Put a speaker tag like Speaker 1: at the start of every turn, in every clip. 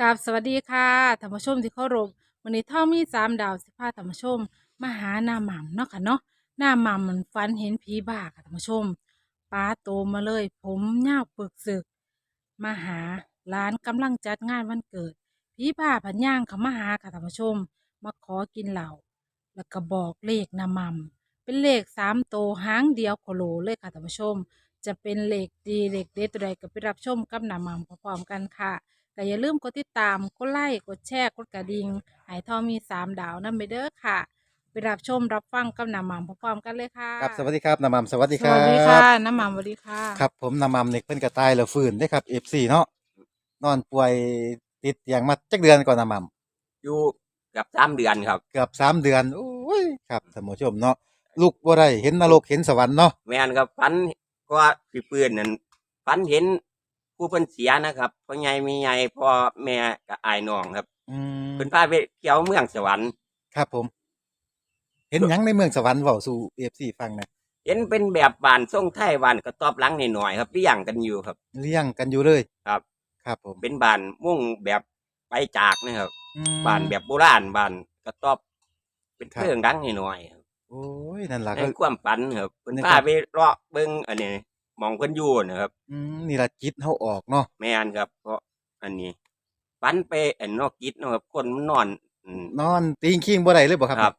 Speaker 1: กับสวัสดีค่ะธรรมชมที่เคารพวันนี้ท่อมีสามดาวสิพาธรรมชมมาหาหน้าหม่ำเนาะค่ะเนาะหน้าหม่ำมันฝันเห็นผีบ้าค่ะธรรมชมป้าโตมาเลย ผมยาปึกสึก มาหาร้านกำลังจัดงานวันเกิดผีบ้าพันย่างเขามาหาค่ะธรรมชม มาขอกินเหล้าแล้วก็บอกเลขหน้าหม่ำเป็นเลขสามโตหางเดียวโคโลเลยค่ะธรรมชม จะเป็นเลขดีเลขเด็ดตัวใดก็ไปรับชมกับหน้าหม่ำพร้อมๆกันค่ะ ก็อย่าลืมกดติดตาม กดไลค์ กดแชร์ กดกระดิ่งใหายทองมีสามดาวนั่นไปเด้อค่ะ ไปรับชมรับฟังกับน้ำหม่ำพร้อมๆกันเลยค่ะ
Speaker 2: ครับสวัสดีครับน้ำมัมสวัสดี
Speaker 1: ส
Speaker 2: ครับ
Speaker 1: วัสดีค่ะน้ำหม่ำสวัสดีค่ะ
Speaker 2: ครับผมน้ำมัมเน็กเพิ่นกระตายแล้วฟื้นได้ครับ F4 เนาะนอนป่วยติดเตียงมาจักเดือนก่อนน้ำมัม
Speaker 3: อยู่เกับสามเดือนครับ
Speaker 2: เกือบสามเดือนโอ้ยครับท่านผู้ชมเนาะลูกบ่ได้เห็นนรกเห็นสวรรค์เนาะ
Speaker 3: แม่นครับฝันก็พี่ปืนนั่นฝันเห็น ผู้เพิ่นเสียนะครับพ่อใหญ่มีใหญ่พ่อแม่กับอายน้องครับ
Speaker 2: อืม
Speaker 3: เพิ่นพาไปเที่ยวเมืองสวรรค์
Speaker 2: ครับผม เห็นหยังในเมืองสวรรค์เว้าสู่ F4 ฟังหนะ
Speaker 3: เห็นเป็นแบบบ้านทรงไทยบ้านกระตอบหลังหน่อยๆครับเลี้ยงกันอยู่ครับ
Speaker 2: เลี้ยงกันอยู่เลย
Speaker 3: ครับ
Speaker 2: ครับผม
Speaker 3: เป็นบ้านมุ่งแบบไปจากนะครับ
Speaker 2: อืม
Speaker 3: บ้านแบบโบราณบ้านกระตอบ เป็น
Speaker 2: ครับ
Speaker 3: เครื่องดังหน่อยๆครับ
Speaker 2: โอ้ยนั่นล่ะ
Speaker 3: ใน
Speaker 2: ก็
Speaker 3: ความฝันครับเพิ่น
Speaker 2: ใน
Speaker 3: พา
Speaker 2: ความ
Speaker 3: ไปเลาะเบิ่งอันนี้ห มองเพิ่นอยู่นะครับ
Speaker 2: อืมนี่ล่ะจิตเฮาออกเนาะ
Speaker 3: แม่นครับ เพราะอันนี้ฝันไปอันนอกกิจเนาะครับคนมันนอนอืม
Speaker 2: นอนติงคิงบ่ได้เลยบ่ครับ
Speaker 3: ครับ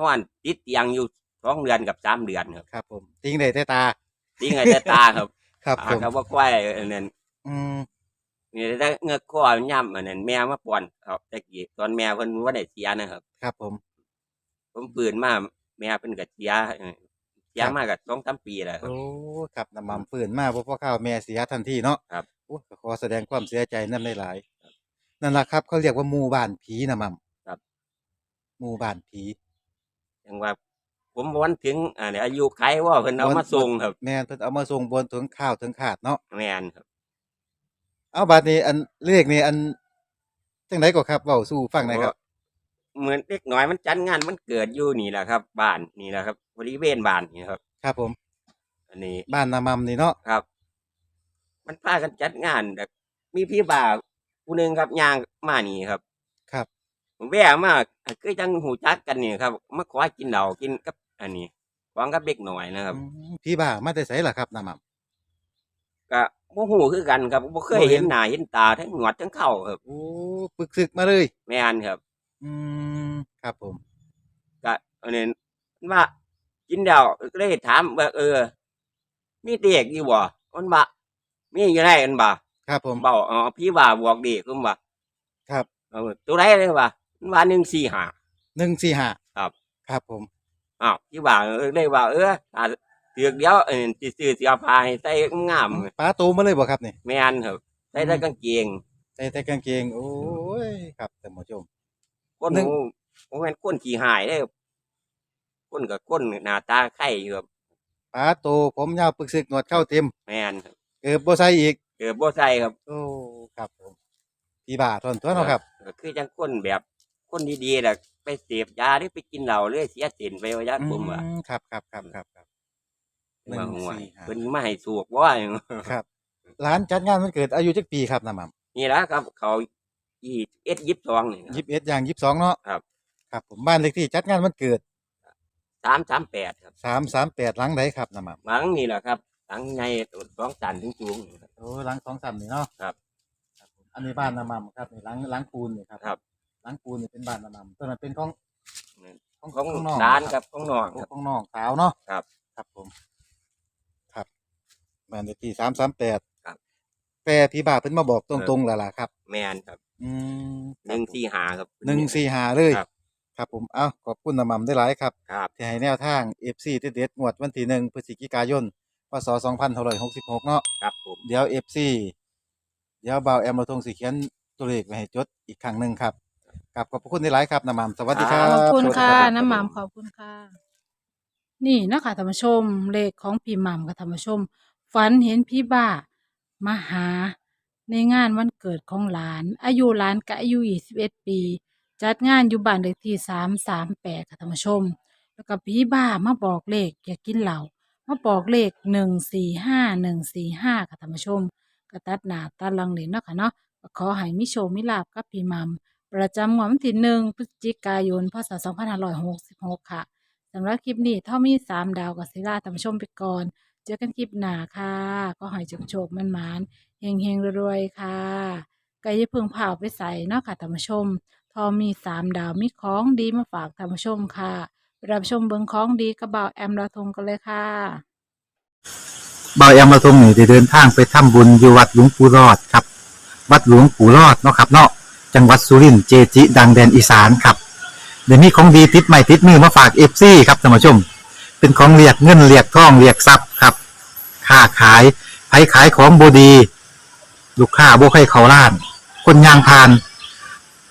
Speaker 3: นอนติดเตียงอยู่สองเดือนกับสามเดือนครับ
Speaker 2: ครับ ผมติงได้แต่ตา
Speaker 3: ติงไงแต่ตาครับ
Speaker 2: ครับ
Speaker 3: ตา
Speaker 2: ผม
Speaker 3: ก็ว่าควายอันนั้น
Speaker 2: อืม
Speaker 3: นี่แต่เงือกคอมันย่ำอันนั้นแม่มาป่อนครับแต่กี้ตอนแม่เพิ่นว่าได้เสียนะครับ
Speaker 2: ครับผม
Speaker 3: ผมปืนมาแม่เพิ่นก็เสียเออเสี ย
Speaker 2: ครับ
Speaker 3: มาก็สองสามปีแล้วครับ
Speaker 2: โอ้ครับน้ำมันปืนมาเพราะพ่อข้าวแม่เสียทันทีเนาะ
Speaker 3: ครับ
Speaker 2: โอ้ก็ขอแสดงความเสียใจนั่นหลายๆนั่นแหละครับ เขาเรียกว่าหมู่บ้านผีนะมัม
Speaker 3: ครับ
Speaker 2: หมู่บ้านผี
Speaker 3: อย่างว่า ผมวันถึงอันนี้อายุไขว่าเพิ่นเอามาส่งครับ
Speaker 2: แม่นเพิ่นเอามาส่งบนถึงข้าวถึงขาดเนาะ
Speaker 3: แม่นครับ
Speaker 2: เอาบัดนี้อันเลขนี่อันจังไดก็ครับเว้าสู่ฟังหน่อยครับ
Speaker 3: เหมือนเด็กน้อยมันจัดงานมันเกิดอยู่นี่แหละครับ บ้านนี่แหละครับ บริเวณบ้านนี่ครับ
Speaker 2: ครับผม
Speaker 3: อันนี้
Speaker 2: บ้านนามัมนี่เนาะ
Speaker 3: ครับ มันพากันจัดงานแบบมีพี่บ่าวผู้หนึ่งครับย่างมานี่ครับ
Speaker 2: ครับ
Speaker 3: ผมแวะมาก็จังหูจักกันนี่ครับมาขอกินเหล้ากินกับ อันนี้หวังกับเด็กหน่อยนะครับ
Speaker 2: อืมผีบ้ามาแต่ไสล่ะครับนามัม
Speaker 3: ก็บ่ฮู้คือกันครับบ่เคย
Speaker 2: บ่เห็
Speaker 3: เห็
Speaker 2: น
Speaker 3: นหน้าเห็นตาทั้งหนวดทั้งเข่าครับ
Speaker 2: โอ้ปึกซึกมาเลย
Speaker 3: แม่นครับ
Speaker 2: อืมครับผม
Speaker 3: ก็อันนี้ว่า กินเดียวก็เลยถามว่าเออ มีเด็กอยู่บ่มันบ่มีอยู่ไหนมันบ่
Speaker 2: ครับผม
Speaker 3: เบาอ๋อพี่ว่าบวกเด็กผมบ่
Speaker 2: ครับ
Speaker 3: เออตัวไรเลยบ่มันว่า145
Speaker 2: 145
Speaker 3: ครับ
Speaker 2: ครับผม
Speaker 3: อ้าวพี่ว่าเออได้ว่าเออถ้าเถือกเดียวเออสิซื้อเสียผ้าให้ใส่งาม
Speaker 2: ป้าโตมาเลยบ่ครับนี่
Speaker 3: ๆแม่นครับใส่แต่กางเกง
Speaker 2: ใส่แต่กางเกง โอ้ย ครับท่านผู้ชม
Speaker 3: คน
Speaker 2: หนึ่ง
Speaker 3: หมู่บ่แม่นคนขี้หายเด้ อคนกับคนหน้าตาไข่อยู่ครับ
Speaker 2: ป้าโตผมยาวปึกซึกหนวดเข้าเต็ม
Speaker 3: แม่นครับ
Speaker 2: เกิบบ่ใส่อีก
Speaker 3: เกิดบ่ใส่ครับ
Speaker 2: โอ้ครับผมพี่บ่าทนตัวเนาะครับ
Speaker 3: ก็คือจังคนแบบคนดีๆน่ะไปเสพยาหรือไปกินเหล้าหรือเสียสินไปว่าญาติผมว่า
Speaker 2: อืมครับครับครับครับครับหนึ่ง
Speaker 3: ว่าห่วย
Speaker 2: สี่ห้า
Speaker 3: เพิ่นมาให้สูกว่าอย่าง
Speaker 2: ครับร้านจัดงานวันเกิดอายุจักปีครับน้ำหม่
Speaker 3: นี่ละครับ เขายี่เอ็ดยิบสองนี่ำ
Speaker 2: ยิบเอ็ดอย่างยิบสองเนาะ
Speaker 3: ครับ
Speaker 2: ครับผมบ้านเลขที่จัดงานวันเกิด
Speaker 3: สามสามแปดครับ
Speaker 2: สามสามแปดหลังใดครับน้ำหม่
Speaker 3: หลังนี่แหละครับหลังไงสองสันถึงจูงนี่ครับำ
Speaker 2: โอ้หลังสองสามนี่เนาะ
Speaker 3: ครับ
Speaker 2: ครับผมอันนี้บ้านน้ำหม่ำครับนี่หลังหลังปูนนี่ครับ
Speaker 3: ครับ
Speaker 2: หลังปูนนี่เป็นบ้านน้ำหม่ำตัวนั้นเป็นของของ
Speaker 3: ของ
Speaker 2: ของน้อง
Speaker 3: ร้าน
Speaker 2: ครับ
Speaker 3: ครับของน้องครับ
Speaker 2: ของน้องสาวเนาะ
Speaker 3: ครับ
Speaker 2: ครับผม ครับบ้านเลขที่สามสามแปด
Speaker 3: ครับ
Speaker 2: แปรพี่บ่าเพิ่นมาบอกตรงๆแล้วล่ะครับ
Speaker 3: แม่นครับ
Speaker 2: อืม
Speaker 3: หนึ่งสี่หาครับ
Speaker 2: หนึ่งสี่หาเลย
Speaker 3: ครับ
Speaker 2: ครับผมเอ้าขอบคุณน้ำมันได้หลายครับ
Speaker 3: ครับ
Speaker 2: ที่ให้แนวทาง FC เด็ดๆงวดวันที่หนึ่งพฤศจิกายนพศ2566 เนาะ
Speaker 3: ครับผม
Speaker 2: เดี๋ยว FC เดี๋ยวเบาแอมเราทงสีเขียนตัวเลขไว้ให้จดอีกครั้งหนึ่งครับกับขอบพระคุณได้หลายครับน้ำมันสวัสดีครับ
Speaker 1: ขอบคุณค่ะ
Speaker 2: สวัสดีรับ
Speaker 1: น้ำหม่ำขอบคุณค่ะ นี่เนาะคะธรรมชม เลขของพี่หม่ำกับธรรมชม ฝันเห็นพี่บ้ามาหาในงานวันเกิดของหลาน อายุหลานก็อายุ21ปี จัดงานอยู่บ้านเลขที่338ค่ะธรรมชม แล้วก็พี่บ้ามาบอกเลขอยากกินเหล้ามาบอกเลข145 145ค่ะธรรมชมก็ตัดหนาตัดลังเลยเนาะค่ะเนาะก็ขอให้มิโชคมิลาบกับพี่มัม ประจำงวดวันที่หนึ่งพฤศจิกายนพศ2566ค่ะสำหรับคลิปนี้เท่ามีสามดาวกับศิลาท่านผู้ชมไปก่อน เจอกันคลิปหน้าค่ะ ก็ให้โชคๆมันมานเฮงเฮงๆรวยๆค่ะไก็อย่าเพึ่งเอาไปใส่เนาะค่ะท่านผู้ชม ทอมีสามดาวมีของดีมาฝากท่านผู้ชมค่ะไปรับชมเบิงของดีกระเบาแอมลาทงกันเลยค่ะเบา
Speaker 4: ยอำมาตรงนี่ได้เดินทางไปทำบุญอยู่วัดหลวงปู่รอดครับ วัดหลวงปู่รอดเนาะครับเนาะจังหวัดสุรินทร์เจจิ ดังแดนอีสานครับเดี๋ยวนี้ของดีติดใหม่ติดมือมาฝากเอฟซีครับท่านผู้ชม เป็นของเรียกเงินเรียกทองเรียกทรัพย์ครับค้าขายไผขายของบดี ลูกค้าบ่ให้เขาล้าน คนยางพาน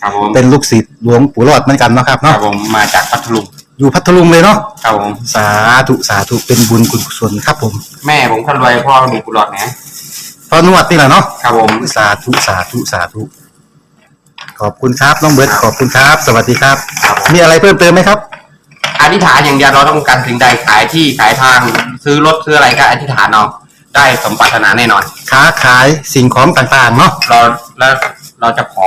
Speaker 5: ครับผม
Speaker 4: เป็นลูกศิษย์หลวงปู่รอดเหมือนกันเนาะครับ
Speaker 5: ครั
Speaker 4: เนาะ
Speaker 5: บผมมาจากพัทลุง
Speaker 4: อยู่พัทลุงเลยเนาะ
Speaker 5: ครับผม
Speaker 4: สาธุสาธุเป็นบุญคุณกุศลครับผม
Speaker 5: แม่ผมคนรวยพ่อมีกุหลาบนะ
Speaker 4: พอนวดนี่แหละเนาะ
Speaker 5: ครับผม
Speaker 4: สาธุสาธุสาธุ ขอบคุณครับน้องเบิร์ดขอบคุณครับ สวัสดีครับ
Speaker 5: ครับผม
Speaker 4: มีอะไรเพิ่มเติมไหมครับ
Speaker 5: อธิษฐานอย่างเดียวเราต้องการสิ่งใดขายที่ขายทางซื้อรถซื้ออะไรก็อธิษฐานเอาได้สมปรารถนาแน่นอน
Speaker 4: ค้าขายสิ่งของต่างๆเนาะ
Speaker 5: เราแล้วเราจะขอ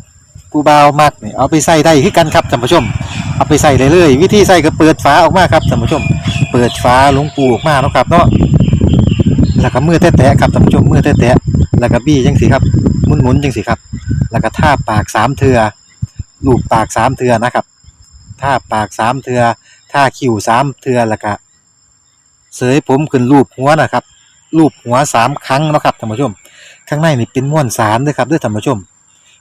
Speaker 4: ผู้บ่าวมักนี่เอาไปใส่ได้คือกันครับท่านผู้ชม เอาไปใส่เลยเลยวิธีใส่ก็เปิดฝาออกมาครับท่านผู้ชม เปิดฝาหลวงปูออกมาเนาะครับเนาะแล้วก็มือแตะๆครับท่านผู้ชมมือแตะๆแล้วก็บี้จังสิครับหมุนๆจังสิครับ แล้วก็ท่าปากสามเทือลูบปากสามเทือนะครับท่าปากสามเทือท่าคิ้วสามเทือแล้วก็เสยผมขึ้นรูปหัวนะครับรูปหัวสามครั้งนะครับท่านผู้ชม ข้างในนี่เป็นม้วนสารด้วยครับด้วยท่านผู้ชม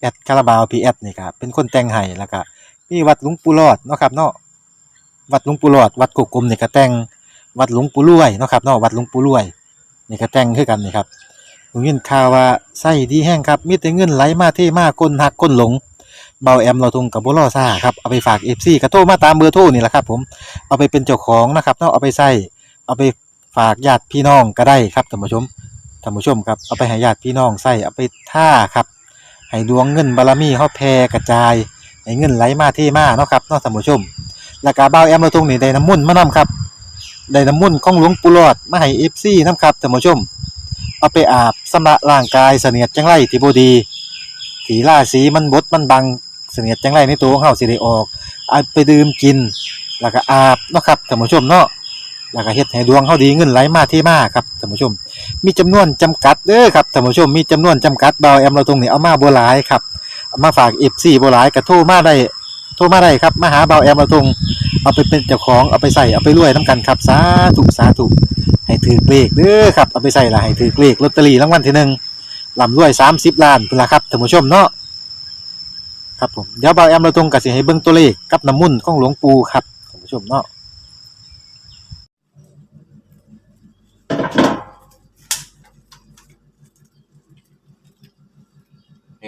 Speaker 4: แอดคาราบาวพีแอดนี่ครับเป็นคนแต่งให้แล้วก็มีวัดหลวงปู่รอดเนาะครับเนาะวัดหลวงปู่รอดวัดโกกลมนี่ก็แต่งวัดหลวงปู่รวยเนาะครับเนาะวัดหลวงปู่รวยนี่ก็แต่งคือกันนี่ครับผมยินข่าวว่าไส้ดีแห้งครับมีแต่เงินไหลมาเทมาคนหักคนหลงเบาแอมเราทงกับบุรอซ่าครับเอาไปฝาก FC กระโทมาตามเบอร์โทรนี่แหละครับ ผมเอาไปเป็นเจ้าของนะครับเนาะเอาไปใส่เอาไปฝากญาติพี่น้องก็ได้ครับท่านผู้ชมท่านผู้ชมครับเอาไปให้ญาติพี่น้องใส่เอาไปท่าครับ ให้ดวงเงินบารมีเฮาแผ่กระจายให้เงินไหลมาเทมาเนาะครับเนาะท่านผู้ชมแล้วก็บ่าวแอมเราตรงนี้ได้น้ำมุ่นมานํครับได้น้ำมุ่นของหลวงปู่หลอดมาให้ FC นํครับท่านผู้ชม เอาไปอาบสำระร่างกายเสนียดจังไรที่บ่ดีที่าศีมันบดมันบังเสนียดจังไรในตัวของเฮาสิได้ออกเอาไปดื่มกิน แล้วก็อาบเนาะครับท่านผู้ชมเนาะ แล้วก็เฮ็ดให้ดวงเฮาดีเงินไหลมาเทมาครับท่านผู้ชม มีจำนวนจำกัดเด้อครับท่านผู้ชมมีจำนวนจำกัดเบาแอมเราตรงนี้เอามาบ่หลายครับเอามาฝาก FC บ่หลายก็โทรมาได้โทรมาได้ครับมาหาเบาแอมเราตรงเอาไปเป็นเจ้าของเอาไปใส่เอาไปรวยนํกันครับสาธุสาธุให้ถือเลขเด้อครับเอาไปใส่ละให้ถือเลขลอตเตอรี่รางวัลที่หนึ่งลำรวย30ล้านพุ่นล่ะครับท่านผู้ชมเนาะครับผมเดี๋ยวเบาแอมเราตรงก็สิให้เบิ่งตัวเลขกับน้ำมุ่นของหลวงปู่ครับท่านผู้ชมเนาะ
Speaker 5: นี่หลวง